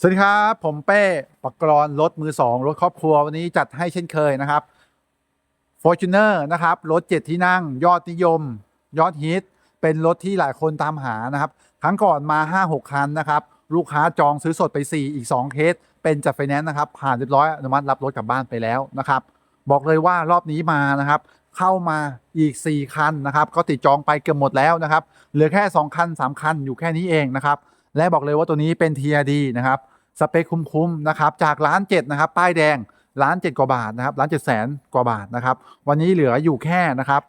สวัสดีครับ ผมเป้ปกกรอนรถมือสองรถครอบครัววันนี้จัดให้เช่นเคยนะครับ Fortuner นะครับ รถเจ็ดที่นั่ง ยอดนิยม ยอดฮิต เป็นรถที่หลายคนตามหานะครับ ครั้งก่อนมา 5-6 คันนะครับ ลูกค้าจองซื้อสดไป 4 อีก 2 เคส เป็นจัดไฟแนนซ์นะครับ ผ่านเรียบร้อยอนุมัติรับรถกลับบ้านไปแล้วนะครับ บอกเลยว่ารอบนี้มานะครับ เข้ามาอีก 4 คันนะครับ ก็ติดจองไปเกือบหมดแล้วนะครับเหลือแค่ 2 คัน 3 คันอยู่แค่นี้เองนะครับ และบอกเลยว่าตัวนี้เป็น TRD นะครับสเปคคุ้มๆนะครับจากล้านเจ็ดนะครับป้ายแดงล้านเจ็ดกว่าบาทนะครับล้านเจ็ดแสนกว่าบาทนะครับวันนี้เหลืออยู่แค่นะครับ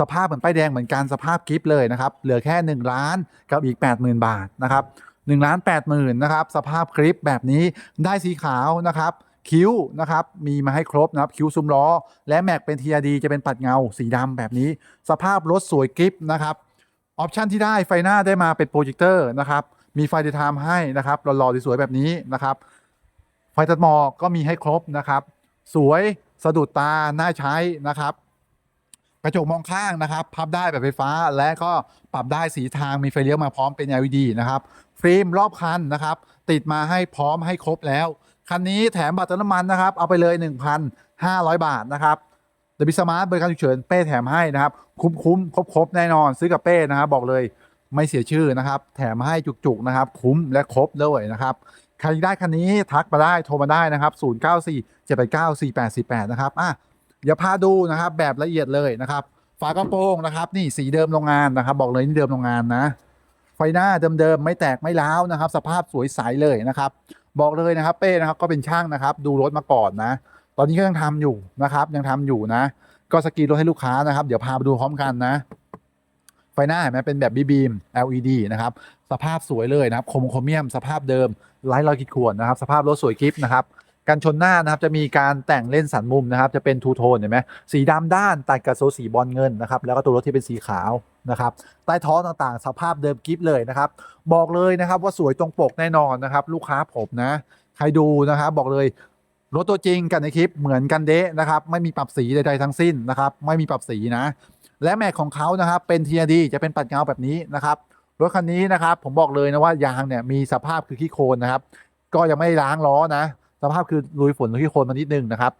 สภาพเหมือนป้ายแดงเหมือนกันสภาพกิฟต์เลยนะครับเหลือแค่ 1 ล้านกับอีก 80,000 บาทนะครับ1ล้าน80,000นนะครับสภาพคลิปแบบนี้ได้สีขาวนะครับคิ้วนะครับมีมาให้ครบนะครับคิ้วซุ้มล้อ และแม็กเป็น TRD จะเป็นปัดเงาสีดำแบบนี้ สภาพรถสวยกริปนะครับออปชันที่ได้ไฟหน้าได้มาเป็นโปรเจคเตอร์นะครับ มีไฟเดย์ไทม์ให้นะครับหล่อๆสวยๆแบบนี้นะครับ ไฟตัดหมอกก็มีให้ครบนะครับ สวยสะดุดตาน่าใช้นะครับกระจกมองข้างนะครับ พับได้แบบไฟฟ้าและก็ปรับได้สีทางมีไฟเลี้ยวมาพร้อมเป็น LED นะครับฟิล์มรอบคันนะครับ ติดมาให้พร้อมให้ครบแล้ว คันนี้แถมบัตรเติมน้ำมันนะครับ เอาไปเลย 1,500 บาทนะครับเดบิสมาร์ทบริการฉุกเฉินเป้แถมให้นะครับ คุ้มคุ้มครบครบๆแน่นอนซื้อกับเป้นะครับบอกเลย ไม่เสียชื่อนะครับ แถมให้จุกๆนะครับ คุ้มและครบด้วยนะครับใครได้คันนี้ทักมาได้โทรมาได้นะครับ 094 789 4848 นะครับอะเดี๋ยวพาดูนะครับแบบละเอียดเลยนะครับฝากระโปรงนะครับ นี่สีเดิมโรงงานนะครับ บอกเลยนี่เดิมโรงงานนะ ไฟหน้าเดิมๆไม่แตกไม่ร้าวนะครับ สภาพสวยใสเลยนะครับ บอกเลยนะครับเป้นะครับก็เป็นช่างนะครับ ดูรถมาก่อนนะ ตอนนี้ก็ยังทำอยู่นะครับ ยังทำอยู่นะ ก็สกรีนรถให้ลูกค้านะครับ เดี๋ยวพาไปดูพร้อมกันนะ ไฟหน้าเห็นไหมเป็นแบบบีบีม LED นะครับสภาพสวยเลยนะครับคมโครเมียม สภาพเดิมไร้รอยขีดข่วนนะครับ สภาพรถสวยกริปนะครับกันชนหน้านะครับจะมีการแต่งเล่นสันมุมนะครับ จะเป็นทูโทนเห็นไหมสีดำด้านตัดกับโซสีบอลเงินนะครับ แล้วก็ตัวรถที่เป็นสีขาวนะครับใต้ท้องต่างๆ สภาพเดิมกริปเลยนะครับ บอกเลยนะครับว่าสวยตรงปกแน่นอนนะครับ ลูกค้าผมนะ ใครดูนะครับบอกเลยรถตัวจริงกันในคลิปเหมือนกันเดะนะครับ ไม่มีปรับสีใดๆทั้งสิ้นนะครับ ไม่มีปรับสีนะ และแม็กของเขานะครับเป็น TRD จะเป็นปัดเงาแบบนี้นะครับรถคันนี้นะครับผมบอกเลยนะว่ายางเนี่ยมีสภาพคือขี้โคลนนะครับ ก็ยังไม่ล้างล้อนะ สภาพคือลุยฝนลุยขี้โคลนมานิดนึงนะครับ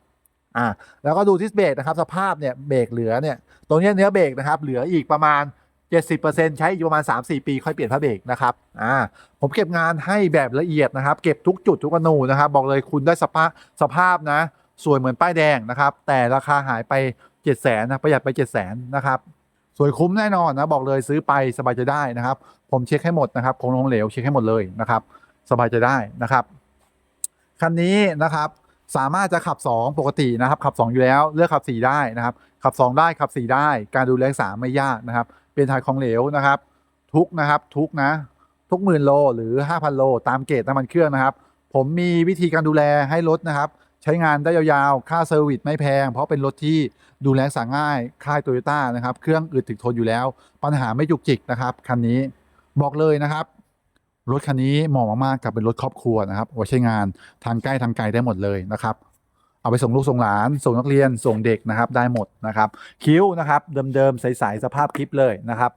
อ่าแล้วก็ดูที่เบรกนะครับสภาพเนี่ยเบรกเหลือเนี่ยตรงเนี้ยเนื้อเบรกนะครับเหลืออีกประมาณ 70%ใช้อยู่ประมาณ 3-4 ปีค่อยเปลี่ยนผ้าเบรกนะครับอ่าผมเก็บงานให้แบบละเอียดนะครับ เก็บทุกจุดทุกอนูนะครับ บอกเลยคุณได้สภาพสภาพนะ สวยเหมือนป้ายแดงนะครับ แต่ราคาหายไป 7 0 0 0 0นนะประหยัดไป7 0 0 0 0นะครับสวยคุ้มแน่นอนนะบอกเลยซื้อไปสบายใจได้นะครับ ผมเช็คให้หมดนะครับของลงเหลวเช็คให้หมดเลยนะครับสบายใจได้นะครับคันนี้นะครับสามารถจะขับ 2 ปกตินะครับ ขับ 2 อยู่แล้วเลือกขับ 4 ได้นะครับ ขับ 2 ได้ขับ 4 ได้ การดูแลรักษาไม่ยากนะครับ เป็นถ่ายของเหลวนะครับ ทุกนะครับทุกนะ ทุกหมื่นโลหรือ 5,000 โล ตามเกจน้ำมันเครื่องนะครับ ผมมีวิธีการดูแลให้รถนะครับ ใช้งานได้ยาวๆ ค่าเซอร์วิสไม่แพง เพราะเป็นรถที่ดูแลรักษาง่าย ค่ายโตโยต้านะครับ เครื่องอึดถึกทนอยู่แล้ว ปัญหาไม่จุกจิกนะครับ คันนี้บอกเลยนะครับ รถคันนี้เหมาะมากๆกับเป็นรถครอบครัวนะครับเอาไว้ใช้งานทางใกล้ทางไกลได้หมดเลยนะครับ เอาไปส่งลูกส่งหลาน ส่งนักเรียนส่งเด็กนะครับได้หมดนะครับ คิ้วนะครับเดิมๆใสๆสภาพคลิปเลยนะครับ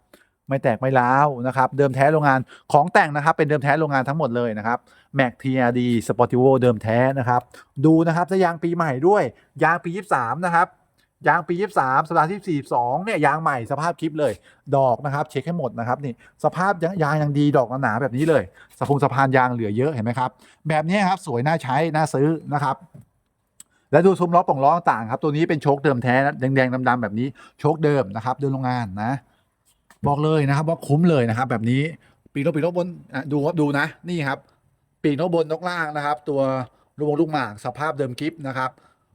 ไม่แตกไม่ร้าวนะครับ เดิมแท้โรงงานของแต่งนะครับ เป็นเดิมแท้โรงงานทั้งหมดเลยนะครับ Mac TRD Sportivo เดิมแท้นะครับ ดูนะครับจะยางปีใหม่ด้วย ยางปี 23 นะครับ ยางปี 23 สัปดาห์ที่42เนี่ยยางใหม่สภาพคลิปเลย ดอกนะครับ เช็คให้หมดนะครับนี่สภาพยางยางยังดีดอกหนาแบบนี้เลยสะพงสะพานยางเหลือเยอะเห็นไหมครับ แบบนี้ครับสวยน่าใช้น่าซื้อนะครับและดูซุ้มล้อป่องล้อต่างครับตัวนี้เป็นโชคเดิมแท้นะแดงๆดำๆแบบนี้โชคเดิมนะครับเดินโรงงานนะ บอกเลยนะครับว่าคุ้มเลยนะครับ แบบนี้ปีกนกปีกนกบนดูครับดูนะนี่ครับ ปีกนกบนนกล่างนะครับ ตัวลูกลูกหมากสภาพเดิมกิฟนะครับ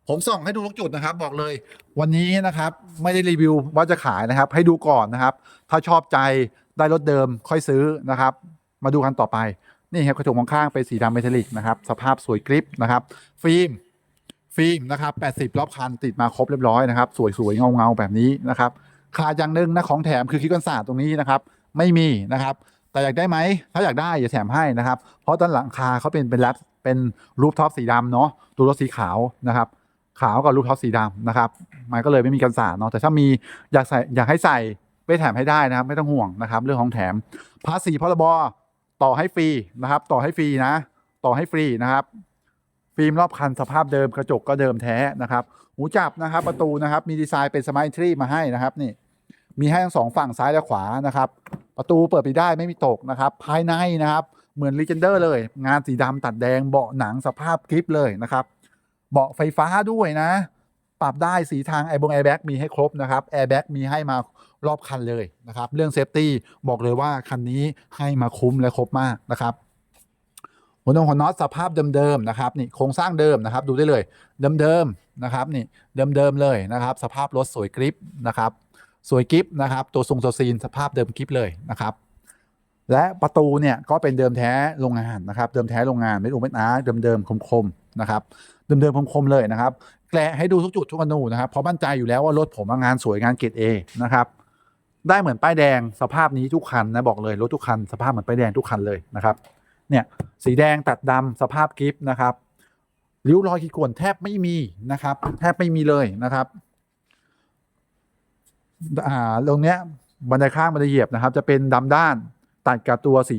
ผมส่องให้ดูทุกจุดนะครับ บอกเลย วันนี้นะครับ ไม่ได้รีวิวว่าจะขายนะครับ ให้ดูก่อนนะครับ ถ้าชอบใจได้รถเดิมค่อยซื้อนะครับ มาดูกันต่อไปนี่ครับกระจกมองข้างเป็นสีดำเมทัลลิกนะครับสภาพสวยกริปนะครับฟิล์มฟิล์มนะครับ 80 รอบคันติดมาครบเรียบร้อยนะครับ สวยๆเงาๆแบบนี้นะครับ ขาดอย่างหนึ่งนะของแถมคือคิดกันศาสตร์ตรงนี้นะครับ ไม่มีนะครับ แต่อยากได้ไหมถ้าอยากได้อย่าแถมให้นะครับ เพราะด้านหลังคาเขาเป็นเป็นแรปเป็นรูปท็อปสีดำเนาะตัวรถสีขาวนะครับ ขาวกับรูปท็อปสีดำนะครับ มันก็เลยไม่มีกันศาสตร์เนาะแต่ถ้ามีอยากใส่อยากให้ใส่ไปแถมให้ได้นะครับ ไม่ต้องห่วงนะครับ เรื่องของแถมภาษีพรบต่อให้ฟรีนะครับ ต่อให้ฟรีนะ ต่อให้ฟรีนะครับ ฟิล์มรอบคันสภาพเดิมกระจกก็เดิมแท้นะครับ หูจับนะครับประตูนะครับมีดีไซน์เป็นสมาร์ททรีมาให้นะครับนี่มีให้ทั้งสองฝั่งซ้ายและขวานะครับ ประตูเปิดไปได้ไม่มีตกนะครับ ภายในนะครับ เหมือน Legender เลย งานสีดำตัดแดงเบาะหนังสภาพกริปเลยนะครับ เบาะไฟฟ้าด้วยนะ ปรับได้สีทางไอบงแอร์แบ็กมีให้ครบนะครับแอร์แบ็กมีให้มารอบคันเลยนะครับ เรื่องเซฟตี้บอกเลยว่าคันนี้ให้มาคุ้มและครบมากนะครับ หัวนงหัวน็อตสภาพเดิมๆนะครับนี่โครงสร้างเดิมนะครับ ดูได้เลย เดิมๆนะครับนี่เดิมๆเลยนะครับ สภาพรถสวยกริปนะครับสวยกริปนะครับ ตัวทรงตัวซีนสภาพเดิมกริปเลยนะครับ และประตูเนี่ยก็เป็นเดิมแท้โรงงานนะครับ เดิมแท้โรงงานไม่อุเป็นอาร์เดิมๆคมๆนะครับ เดิมๆคมๆเลยนะครับแกะให้ดูทุกจุดทุกอนูนะครับเพราะมั่นใจอยู่แล้วว่ารถผมงานสวยงานเกรดเอนะครับได้เหมือนป้ายแดงสภาพนี้ทุกคันนะบอกเลยรถทุกคันสภาพเหมือนป้ายแดงทุกคันเลยนะครับ เนี่ยสีแดงตัดดำสภาพกิฟต์นะครับริ้วรอยขีดข่วนแทบไม่มีนะครับ แทบไม่มีเลยนะครับอ่าตรงเนี้ยบันไดข้างบันไดเหยียบนะครับ จะเป็นดำด้านตัดกับตัวสี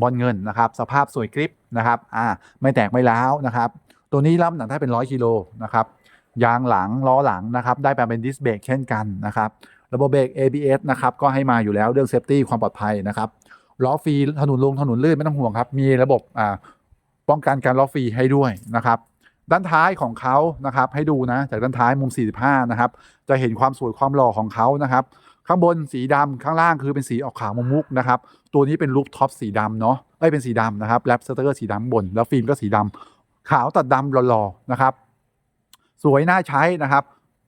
บอลเงินนะครับ สภาพสวยกริปนะครับอ่าไม่แตกไม่ร้าวนะครับ ตัวนี้รับหนักได้เป็นร้อยกิโลนะครับยางหลังล้อหลังนะครับ ได้มาเป็นดิสเบรกเช่นกันนะครับ ระบบเบรก ABS นะครับ ก็ให้มาอยู่แล้วเรื่องเซฟตี้ความปลอดภัยนะครับ ล้อฟรีถนนลงถนนลื่นไม่ต้องห่วงครับ มีระบบอ่าป้องกันการล้อฟรีให้ด้วยนะครับ ด้านท้ายของเขานะครับให้ดูนะจากด้านท้ายมุม 45 นะครับ จะเห็นความสวยความหล่อของเขานะครับ ข้างบนสีดำข้างล่างคือเป็นสีออกขาวมุกนะครับ ตัวนี้เป็นลูกท็อปสีดำเนาะเอ้ยเป็นสีดำนะครับแรปสเตอร์สีดำข้าบน แล้วฟิล์มก็สีดำขาวตัดดำหล่อๆนะครับ สวยน่าใช้นะครับ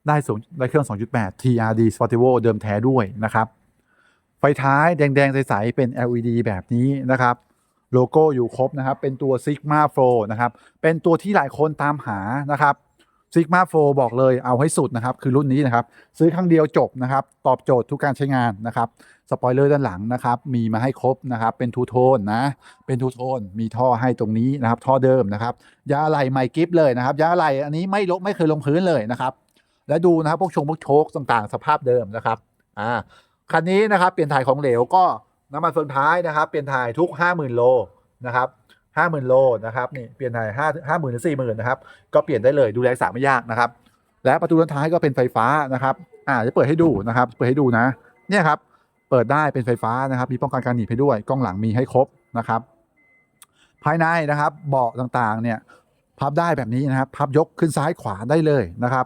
ได้สูงได้เครื่อง 2.8 TRD Sportivo เดิมแท้ด้วยนะครับ ไฟท้ายแดง ๆ ใส ๆ เป็น LED แบบนี้นะครับ โลโก้อยู่ครบนะครับ เป็นตัว Sigma Flow นะครับ เป็นตัวที่หลายคนตามหานะครับ Sigma Flow บอกเลยเอาให้สุดนะครับ คือรุ่นนี้นะครับ ซื้อครั้งเดียวจบนะครับ ตอบโจทย์ทุกการใช้งานนะครับ สปอยเลอร์ด้านหลังนะครับ มีมาให้ครบนะครับ เป็นทูโทนนะ เป็นทูโทน มีท่อให้ตรงนี้นะครับ ท่อเดิมนะครับ ยาอะไหล่ไมกิฟเลยนะครับ ยาอะไหล่อันนี้ไม่ลบไม่เคยลงพื้นเลยนะครับ และดูนะครับพวกชงพวกโชคต่างๆ สภาพเดิมนะครับ อ่า คันนี้นะครับเปลี่ยนถ่ายของเหลวก็น้ำมันเฟืองท้ายนะครับ เปลี่ยนถ่ายทุก 50,000 โลนะครับ50,000โลนะครับนี่เปลี่ยนถ่าย5 50,000หรือ40,000นะครับก็เปลี่ยนได้เลยดูแลสามไม่ยากนะครับ และประตูด้านท้ายก็เป็นไฟฟ้านะครับ อ่าจะเปิดให้ดูนะครับ เปิดให้ดูนะ เนี่ยครับเปิดได้เป็นไฟฟ้านะครับ มีป้องกันการหนีบให้ด้วยกล้องหลังมีให้ครบนะครับ ภายในนะครับเบาะต่างๆเนี่ยพับได้แบบนี้นะครับ พับยกขึ้นซ้ายขวาได้เลยนะครับ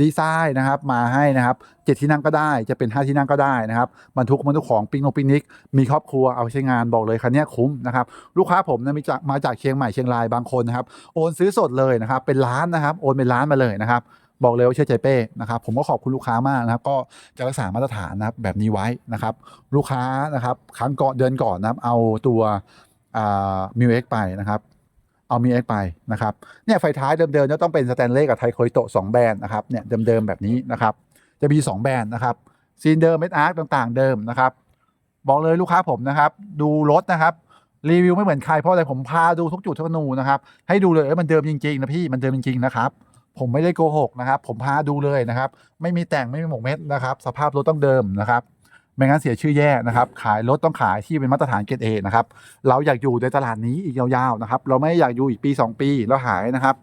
ดีไซน์นะครับมาให้นะครับเจ็ดที่นั่งก็ได้จะเป็นห้าที่นั่งก็ได้นะครับบรรทุกบรรทุกของปิกนกปิกนิก มีครอบครัวเอาใช้งานบอกเลยคันนี้คุ้มนะครับลูกค้าผมนะมีจากมาจากเชียงใหม่เชียงรายบางคนนะครับโอนซื้อสดเลยนะครับเป็นล้านนะครับโอนเป็นล้านมาเลยนะครับบอกเลยว่าเชื่อใจเป้นะครับผมก็ขอบคุณลูกค้ามากนะครับก็จะรักษามาตรฐานนะครับแบบนี้ไว้นะครับลูกค้านะครับครั้งก่อนเดือนก่อนนะครับเอาตัวมิวเอ็กไปนะครับ เอามีเอ็กไปนะครับเนี่ยไฟท้ายเดิมๆจะต้องเป็นสแตนเลสกับไทโคริโตสองแบรนด์นะครับเนี่ยเดิมๆแบบนี้นะครับจะมี 2 แบรนด์นะครับซีนเดิมเมทอาร์คต่างๆ เดิมนะครับ บอกเลยลูกค้าผมนะครับ ดูรถนะครับรีวิวไม่เหมือนใครเพราะอะไรผมพาดูทุกจุดทุกนูนะครับให้ดูเลยมันเดิมจริงๆนะพี่มันเดิมจริงๆนะครับผมไม่ได้โกหกนะครับ ผมพาดูเลยนะครับ ไม่มีแต่งไม่มีหมกเม็ดนะครับ สภาพรถต้องเดิมนะครับ ไม่งั้นเสียชื่อแย่นะครับ ขายรถต้องขายที่เป็นมาตรฐานเกรดเอนะครับ เราอยากอยู่ในตลาดนี้อีกยาวๆนะครับ เราไม่อยากอยู่อีกปี 2 ปีแล้วหายนะครับ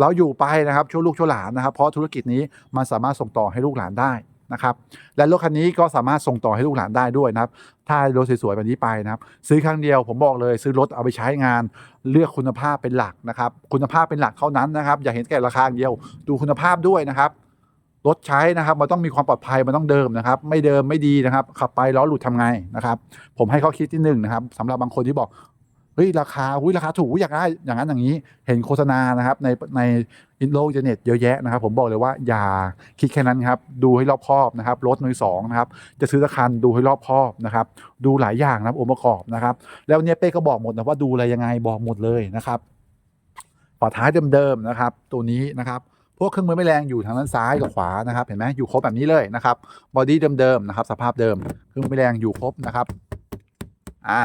เราอยู่ไปนะครับช่วยลูกช่วยหลานนะครับ เพราะธุรกิจนี้มันสามารถส่งต่อให้ลูกหลานได้นะครับ และรถคันนี้ก็สามารถส่งต่อให้ลูกหลานได้ด้วยนะครับ ถ้ารถสวยๆแบบนี้ไปนะครับ ซื้อครั้งเดียวผมบอกเลย ซื้อรถเอาไปใช้งาน เลือกคุณภาพเป็นหลักนะครับ คุณภาพเป็นหลักเท่านั้นนะครับ อย่าเห็นแก่ราคาอย่างเดียว ดูคุณภาพด้วยนะครับ รถใช้นะครับมันต้องมีความปลอดภัยมันต้องเดิมนะครับ ไม่เดิมไม่ดีนะครับ ขับไปล้อหลุดทำไงนะครับ ผมให้เขาคิดที่หนึ่งนะครับสำหรับบางคนที่บอกเฮ้ยราคาหุ้ยราคาถูกอยากได้อย่างนั้นอย่างนี้ เห็นโฆษณานะครับในในโลกอินเทอร์เน็ตเยอะแยะนะครับ ผมบอกเลยว่าอย่าคิดแค่นั้นครับ ดูให้รอบคอบนะครับรถมือสองนะครับ จะซื้อสักคันดูให้รอบคอบนะครับ ดูหลายอย่างนะครับองค์ประกอบนะครับ แล้วเนี่ยเป้ก็บอกหมดนะว่าดูอะไรยังไงบอกหมดเลยนะครับฝาท้ายเดิมๆนะครับ ตัวนี้นะครับ พวกเครื่องมือไม่แรงอยู่ทางด้านซ้ายกับขวานะครับ เห็นไหมอยู่ครบแบบนี้เลยนะครับบอดี้เดิมๆนะครับสภาพเดิมเครื่องมือไม่แรงอยู่ครบนะครับอ่า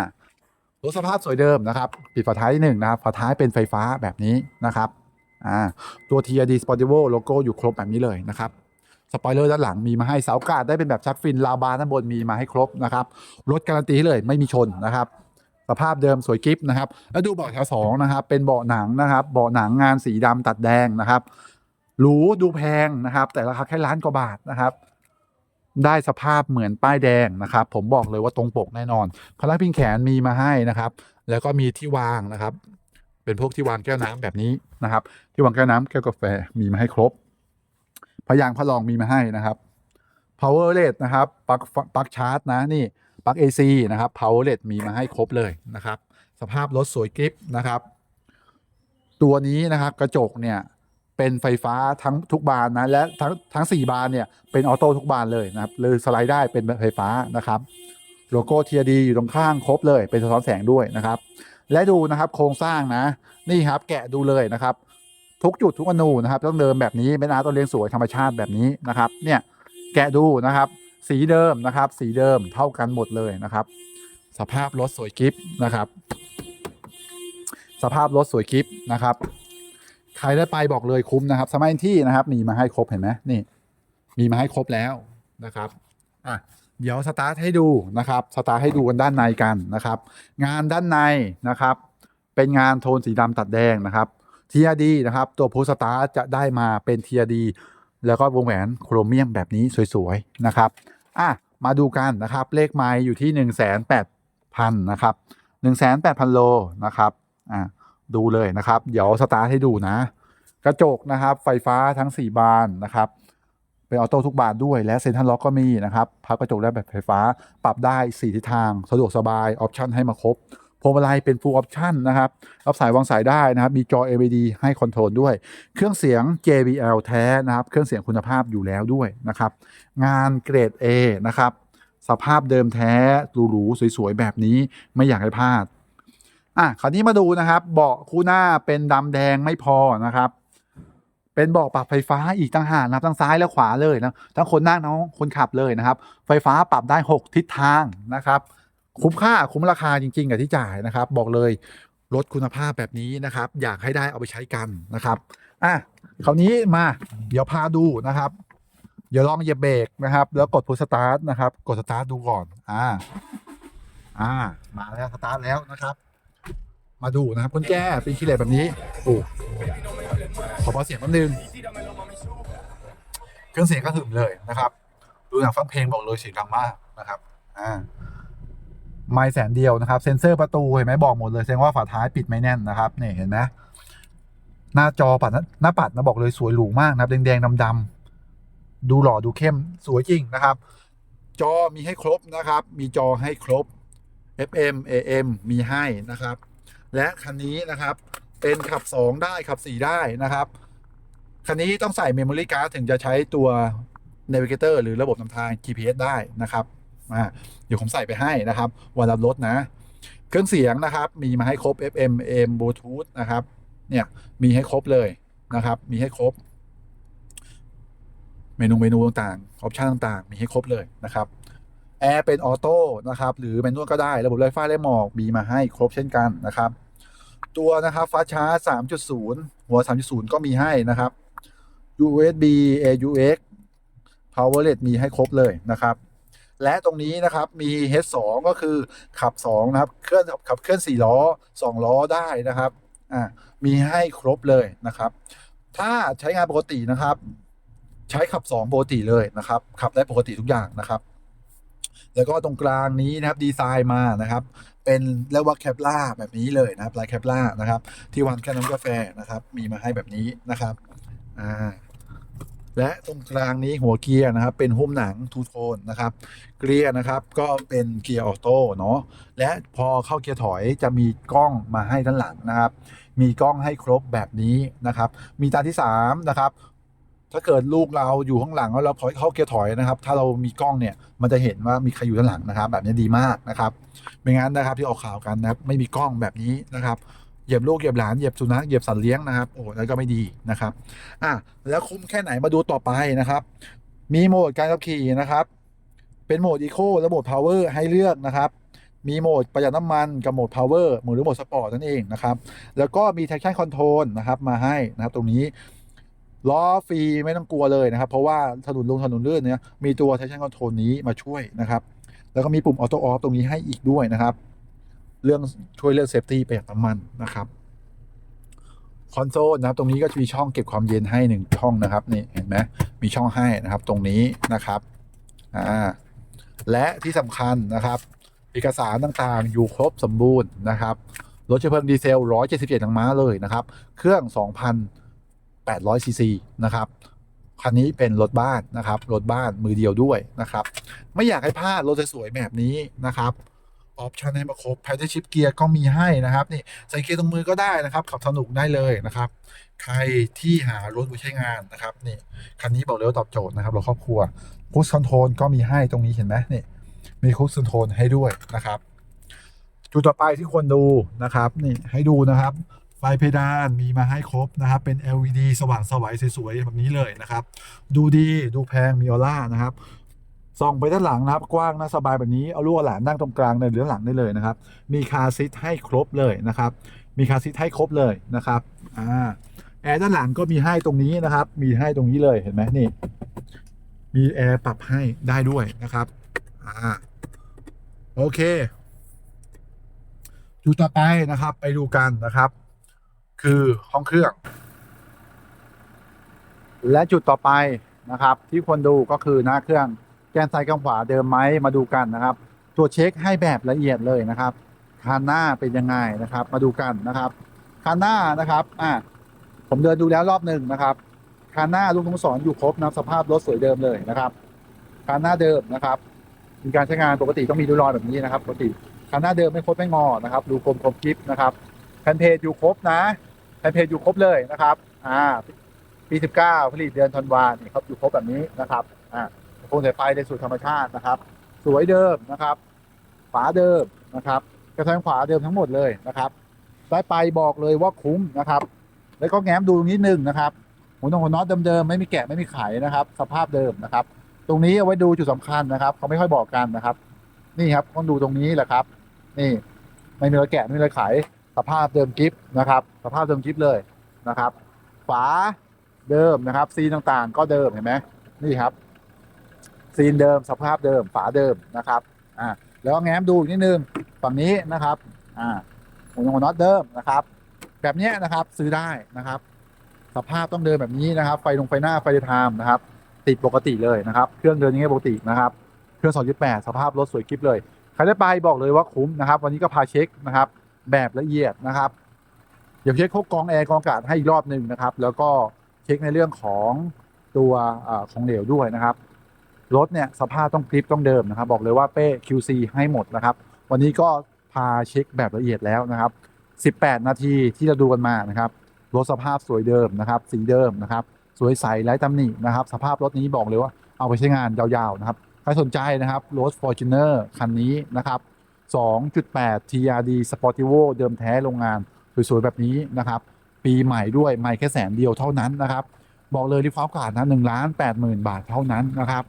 รถสภาพสวยเดิมนะครับ ปิดฝาท้ายหนึ่งนะครับฝาท้ายเป็นไฟฟ้าแบบนี้นะครับอ่าตัว TRD Sportivo โลโก้อยู่ครบแบบนี้เลยนะครับสปอยเลอร์ด้านหลังมีมาให้เสากาดได้เป็นแบบชักฟินลาวบาร์ด้านบนมีมาให้ครบนะครับรถการันตีเลยไม่มีชนนะครับ สภาพเดิมสวยกิฟนะครับ แล้วดูเบาะแถวสองนะครับ เป็นเบาะหนังนะครับเบาะหนังงานสีดำตัดแดงนะครับ หรูดูแพงนะครับ แต่ราคาแค่ล้านกว่าบาทนะครับได้สภาพเหมือนป้ายแดงนะครับ ผมบอกเลยว่าตรงปกแน่นอนพลังพิงแขนมีมาให้นะครับ แล้วก็มีที่วางนะครับ เป็นพวกที่วางแก้วน้ำแบบนี้นะครับ ที่วางแก้วน้ำแก้วกาแฟมีมาให้ครบพยางค์พะลองมีมาให้นะครับ power LED นะครับปลั๊กปลั๊กชาร์จนะนี่ปลั๊ก AC นะครับ power LED มีมาให้ครบเลยนะครับ สภาพรถสวยกริปนะครับ ตัวนี้นะครับกระจกเนี่ย เป็นไฟฟ้าทั้งทุกบานนะและทั้งทั้งสี่บานเนี่ยเป็นออโต้ทุกบานเลยนะครับเลยสไลด์ได้เป็นไฟฟ้านะครับโลโก้เทียดีอยู่ตรงข้างครบเลยเป็นสะท้อนแสงด้วยนะครับ และดูนะครับโครงสร้างนะนี่ครับแกะดูเลยนะครับ ทุกจุดทุกอนูนะครับต้องเดิมแบบนี้เป็นอาร์ตต้นเลี้ยงสวยธรรมชาติแบบนี้นะครับ เนี่ยแกะดูนะครับ สีเดิมนะครับ สีเดิมเท่ากันหมดเลยนะครับ สภาพรถสวยกิฟนะครับ สภาพรถสวยกิฟนะครับ ใครได้ไปบอกเลยคุ้มนะครับสมัยที่นะครับมีมาให้ครบเห็นไหมนี่ มีมาให้ครบแล้วนะครับอะเดี๋ยวสตาร์ทให้ดูนะครับสตาร์ทให้ดูกันด้านในกันนะครับ งานด้านในนะครับ เป็นงานโทนสีดำตัดแดงนะครับ TRD นะครับ ตัวโพสตาร์จะได้มาเป็น TRD แล้วก็วงแหวนโครเมียมแบบนี้สวยๆนะครับอะมาดูกันนะครับ เลขไม้อยู่ที่ 1 8 0 0 0 นะครับ 1,800โลนะครับอะ ดูเลยนะครับ เดี๋ยวสตาร์ทให้ดูนะ กระจกนะครับ ไฟฟ้าทั้ง 4 บานนะครับ เป็นออโต้ทุกบานด้วยและเซ็นทรัลล็อกก็มีนะครับพับกระจกได้แบบไฟฟ้าปรับได้ 4 ทิศทาง สะดวกสบายออปชันให้มาครบพวงมาลัยเป็น full option นะครับ รับสายวางสายได้นะครับ มีจอ LED ให้คอนโทรลด้วย เครื่องเสียง JBL แท้นะครับ เครื่องเสียงคุณภาพอยู่แล้วด้วยนะครับ งานเกรด A นะครับ สภาพเดิมแท้หรูๆสวยๆ แบบนี้ไม่อยากให้พลาด อะคราวนี้มาดูนะครับเบาะคู่หน้าเป็นดำแดงไม่พอนะครับ เป็นเบาะปรับไฟฟ้าอีกต่างหากนะครับทั้งซ้ายและขวาเลยนะทั้งคนนั่งทั้งคนขับเลยนะครับ ไฟฟ้าปรับได้ 6 ทิศทางนะครับ คุ้มค่าคุ้มราคาจริง ๆ กับที่จ่ายนะครับ บอกเลยรถคุณภาพแบบนี้นะครับ อยากให้ได้เอาไปใช้กันนะครับอะคราวนี้มาเดี๋ยวพาดูนะครับเดี๋ยวลองเหยียบเบรกนะครับ แล้วกดพุชสตาร์ทนะครับ กดสตาร์ทดูก่อน อ่า อ่า มาแล้วสตาร์ทแล้วนะครับ มาดูนะครับคุณแก้เป็นคีเลสแบบนี้โอ้ขอเบาเสียงแป๊บนึงเครื่องเสียงก็ถึงเลยนะครับ ดูหนังฟังเพลงบอกเลยเสียงดังมากนะครับอ่าไม่แสนเดียวนะครับ เซ็นเซอร์ประตูเห็นไหมบอกหมดเลยแสดงว่าฝาท้ายปิดไม่แน่นนะครับนี่เห็นไหมหน้าจอปัดนะหน้าปัดนะบอกเลยสวยหรูมากนะครับแดงๆดำๆดูหล่อดูเข้มสวยจริงนะครับ จอมีให้ครบนะครับ มีจอให้ครบ FM AM มีให้นะครับ และคันนี้นะครับเป็นขับ 2 ได้ขับ 4 ได้นะครับ คันนี้ต้องใส่ Memory Card ถึงจะใช้ตัว Navigator หรือระบบนำทาง GPS ได้นะครับอ่าเดี๋ยวผมใส่ไปให้นะครับ วันรับรถนะ เครื่องเสียงนะครับ มีมาให้ครบ FM AM Bluetooth นะครับ เนี่ยมีให้ครบเลยนะครับ มีให้ครบ เมนูเมนูต่างๆออปชันต่างๆ มีให้ครบเลยนะครับแอร์เป็นออโต้นะครับ หรือแมนนวลก็ได้ระบบไฟฟ้าและหมอกมีมาให้ครบเช่นกันนะครับ ตัวนะครับฟ้าช้าร์จ3.0 หัว 3.0 ก็มีให้นะครับ USB AUX Power LED มีให้ครบเลยนะครับ และตรงนี้นะครับมี H2 ก็คือขับ 2 นะครับ เคลื่อนขับเคลื่อน 4 ล้อ 2 ล้อได้นะครับอ่ามีให้ครบเลยนะครับ ถ้าใช้งานปกตินะครับ ใช้ขับ 2 ปกติเลยนะครับ ขับได้ปกติทุกอย่างนะครับ แล้วก็ตรงกลางนี้นะครับดีไซน์มานะครับเป็นเรียกว่าแคปล่าแบบนี้เลยนะครับลายแคปล่านะครับ ที่วันแค่น้ำกาแฟนะครับมีมาให้แบบนี้นะครับอ่าและตรงกลางนี้หัวเกียร์นะครับ เป็นหุ้มหนังทูโทนนะครับเกียร์นะครับก็เป็นเกียร์ออโต้เนาะและพอเข้าเกียร์ถอยจะมีกล้องมาให้ด้านหลังนะครับ มีกล้องให้ครบแบบนี้นะครับ มีตาที่3นะครับ ถ้าเกิดลูกเราอยู่ข้างหลังแล้วเราพอเข้าเกียร์ถอยนะครับ ถ้าเรามีกล้องเนี่ยมันจะเห็นว่ามีใครอยู่ด้านหลังนะครับ แบบนี้ดีมากนะครับไม่งั้นนะครับที่ออกข่าวกันนะครับไม่มีกล้องแบบนี้นะครับเหยียบลูกเหยียบหลานเหยียบสุนัขเหยียบสัตว์เลี้ยงนะครับโอ้นั่นก็ไม่ดีนะครับอะแล้วคุ้มแค่ไหนมาดูต่อไปนะครับ มีโหมดการขับขี่นะครับ เป็นโหมดอีโคและโหมดพาวเวอร์ให้เลือกนะครับมีโหมดประหยัดน้ำมันกับโหมดพาวเวอร์หรือโหมดสปอร์ตนั่นเองนะครับ แล้วก็มี traction control นะครับ มาให้นะครับ ตรงนี้ ล้อฟรีไม่ต้องกลัวเลยนะครับ เพราะว่าถนนลงถนนลื่นเนี่ยมีตัว traction control นี้มาช่วยนะครับ แล้วก็มีปุ่ม auto off ตรงนี้ให้อีกด้วยนะครับ เรื่องช่วยเรื่องเซฟตี้ประหยัดน้ำมันนะครับคอนโซลนะครับ ตรงนี้ก็จะมีช่องเก็บความเย็นให้หนึ่งช่องนะครับนี่เห็นไหมมีช่องให้นะครับตรงนี้นะครับอ่าและที่สำคัญนะครับ เอกสารต่างๆ อยู่ครบสมบูรณ์นะครับรถเชื้อเพลิงดีเซล 177แรงม้าเลยนะครับ เครื่อง 800ซีซีนะครับคันนี้เป็นรถบ้านนะครับรถบ้านมือเดียวด้วยนะครับ ไม่อยากให้พลาดรถสวยๆแบบนี้นะครับออปชันให้มาครบแพทเทิชิปเกียร์ก็มีให้นะครับนี่ใส่เกียร์ตรงมือก็ได้นะครับ ขับสนุกได้เลยนะครับ ใครที่หารถไว้ใช้งานนะครับนี่คันนี้บอกเลยว่าตอบโจทย์นะครับรถครอบครัวคูสคอนโทรลก็มีให้ตรงนี้เห็นไหมนี่มีคูสคอนโทรลให้ด้วยนะครับจุดต่อไปที่ควรดูนะครับนี่ให้ดูนะครับ ไฟเพดานมีมาให้ครบนะครับ เป็น LED สว่างสวัยสวยๆแบบนี้เลยนะครับ ดูดีดูแพงมีออร่านะครับส่องไปด้านหลังนะครับ กว้างน่าสบายแบบนี้เอาลูกหลานนั่งตรงกลางในหรือนหลังได้เลยนะครับ มีคาซีทให้ครบเลยนะครับ มีคาซีทให้ครบเลยนะครับอ่าแอร์ด้านหลังก็มีให้ตรงนี้นะครับ มีให้ตรงนี้เลยเห็นไหมนี่ มีแอร์ปรับให้ได้ด้วยนะครับอ่าโอเค จุดต่อไปนะครับ ไปดูกันนะครับ คือห้องเครื่อง และจุดต่อไปนะครับ ที่ควรดูก็คือหน้าเครื่องแกนซ้ายกับขวาเดิมไหมมาดูกันนะครับตรวเช็คให้แบบละเอียดเลยนะครับคันหน้าเป็นยังไงนะครับ มาดูกันนะครับคันหน้านะครับอ่าผมเดินดูแล้วรอบหนึ่งนะครับคันหน้าลูกทุงศรอยู่ครบนะสภาพรถสวยเดิมเลยนะครับคันหน้าเดิมนะครับมีการใช้งานปกติต้องมีริ้วรอยแบบนี้นะครับปกติคันหน้าเดิมไม่ครบไม่งอนะครับ ดูกลมคมคลิปนะครับแผ่นเพจอยู่ครบนะ แผ่นเพจอยู่ครบเลยนะครับ อ่า ปี 19 ผลิตเดือนธันวาเนี่ยครับอยู่ครบแบบนี้นะครับ อ่าโครงสายไฟในสู่ธรรมชาตินะครับ สวยเดิมนะครับ ฝาเดิมนะครับกระแสขวาเดิมทั้งหมดเลยนะครับได้ไปบอกเลยว่าคุ้มนะครับ แล้วก็แง้มดูนิดนึงนะครับหัวนงหัวน็อตเดิมๆไม่มีแกะไม่มีไขนะครับ สภาพเดิมนะครับ ตรงนี้เอาไว้ดูจุดสำคัญนะครับเขาไม่ค่อยบอกกันนะครับ นี่ครับต้องดูตรงนี้แหละครับ นี่ไม่มีรอยแกะไม่มีรอยไข สภาพเดิมกิฟนะครับ สภาพเดิมกิฟเลยนะครับ ฝาเดิมนะครับ ซีนต่างๆ ก็เดิมเห็นไหมนี่ครับ ซีนเดิมสภาพเดิม ฝาเดิมนะครับอ่าแล้วแง้มดูอีกนิดนึงฝั่งนี้นะครับอ่าหัวน็อตเดิมนะครับ แบบนี้นะครับซื้อได้นะครับ สภาพต้องเดินแบบนี้นะครับ ไฟลงไฟหน้าไฟไทม์นะครับ ติดปกติเลยนะครับ เครื่องเดินยังไงปกตินะครับเครื่อง2.8สภาพรถสวยคลิปเลยใครได้ไปบอกเลยว่าคุ้มนะครับ วันนี้ก็พาเช็คนะครับ แบบละเอียดนะครับ เดี๋ยวเช็คพวกกองแอร์กองอากาศให้อีกรอบหนึ่งนะครับ แล้วก็เช็คในเรื่องของตัวอของเหลวด้วยนะครับรถเนี่ยสภาพต้องคลิปต้องเดิมนะครับ บอกเลยว่าเป้ QC ให้หมดนะครับ วันนี้ก็พาเช็คแบบละเอียดแล้วนะครับ 18 นาทีที่เราดูกันมานะครับรถสภาพสวยเดิมนะครับ สีเดิมนะครับ สวยใสไร้ตำหนินะครับ สภาพรถนี้บอกเลยว่าเอาไปใช้งานยาวๆนะครับใครสนใจนะครับรถ Fortuner คันนี้นะครับ 2.8 TRD Sportivo เดิมแท้โรงงาน สวยๆ แบบนี้นะครับ ปีใหม่ด้วยไม่แค่แสนเดียวเท่านั้นนะครับ บอกเลยที่ฟ้าประกาศนะ1ล้าน8หมื่นบาทเท่านั้นนะครับ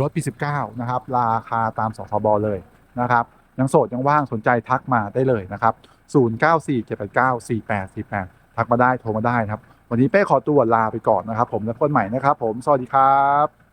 รถปี 19 นะครับ ราคาตามสคบเลยนะครับ ยังโสด ยังว่างสนใจทักมาได้เลยนะครับ 0947894848 ทักมาได้โทรมาได้นะครับ วันนี้เป้ขอตัวลาไปก่อนนะครับ ผมและคนใหม่นะครับ ผมสวัสดีครับ